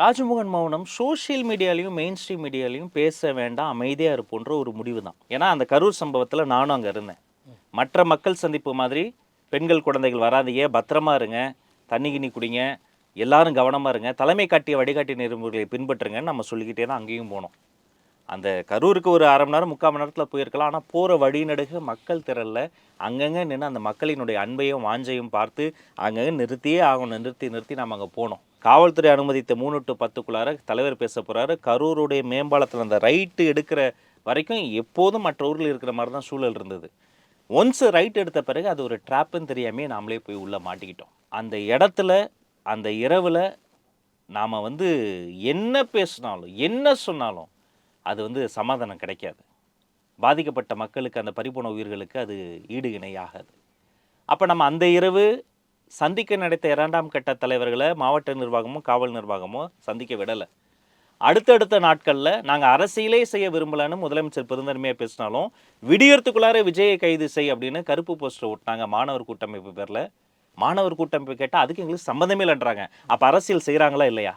ராஜ்மோகன் மௌனம் சோஷியல் மீடியாலையும் main stream மீடியாலையும் பேச வேண்டாம் அமைதியாக இருப்போன்ற ஒரு முடிவு தான் ஏன்னா அந்த கரூர் சம்பவத்தில் நானும் அங்கே இருந்தேன். மற்ற மக்கள் சந்திப்பு மாதிரி பெண்கள் குழந்தைகள் வராதீங்க பத்திரமா இருங்க தண்ணி கிண்ணி குடிங்க எல்லாரும் கவனமாக இருங்க தலைமை காட்டிய வடிகாட்டி நெறிமுறைகளை பின்பற்றுங்கன்னு நம்ம சொல்லிக்கிட்டே தான் அங்கேயும் போனோம். அந்த கரூருக்கு ஒரு அரை மணி நேரம் முக்கால் மணி நேரத்தில் போயிருக்கலாம். ஆனால் போகிற வழிநடுக மக்கள் திரளில். அங்கங்கே நின்று அந்த மக்களினுடைய அன்பையும் வாஞ்சையும் பார்த்து அங்கங்கே நிறுத்தியே ஆகணும். நிறுத்தி நிறுத்தி நாம் அங்கே போனோம். காவல்துறை அனுமதித்த மூணு டு பத்துக்குள்ளார தலைவர் பேச போகிறாரு கரூருடைய மேம்பாலத்தில் அந்த ரைட்டு எடுக்கிற வரைக்கும் எப்போதும் மற்ற ஊரில் இருக்கிற மாதிரி தான் சூழல் இருந்தது. ஒன்ஸ் ரைட் எடுத்த பிறகு அது ஒரு ட்ராப்புன்னு தெரியாமே நாமளே போய் உள்ளே மாட்டிக்கிட்டோம். அந்த இடத்துல அந்த இரவில் நாம் வந்து என்ன பேசினாலும் என்ன சொன்னாலும் அது வந்து சமாதானம் கிடைக்காது. பாதிக்கப்பட்ட மக்களுக்கு அந்த பறிபோன உயிர்களுக்கு அது ஈடு இணையாகாது. அப்போ நம்ம அந்த இரவு சந்திக்க நடத்த இரண்டாம் கட்ட தலைவர்களை மாவட்ட நிர்வாகமும் காவல் நிர்வாகமும் சந்திக்க விடலை. அடுத்தடுத்த நாட்களில் நாங்கள் அரசியலே செய்ய விரும்பலன்னு முதலமைச்சர் பெருந்தன்மையாக பேசினாலும் விடியறதுக்குள்ளார விஜயை கைது செய் அப்படின்னு கருப்பு போஸ்டர் விட்டாங்க மாணவர் கூட்டமைப்பு பேரில். மாணவர் கூட்டமைப்பு கேட்டால் அதுக்கு எங்களுக்கு சம்மந்தமே இல்லைன்றாங்க. அப்போ அரசியல் செய்கிறாங்களா இல்லையா?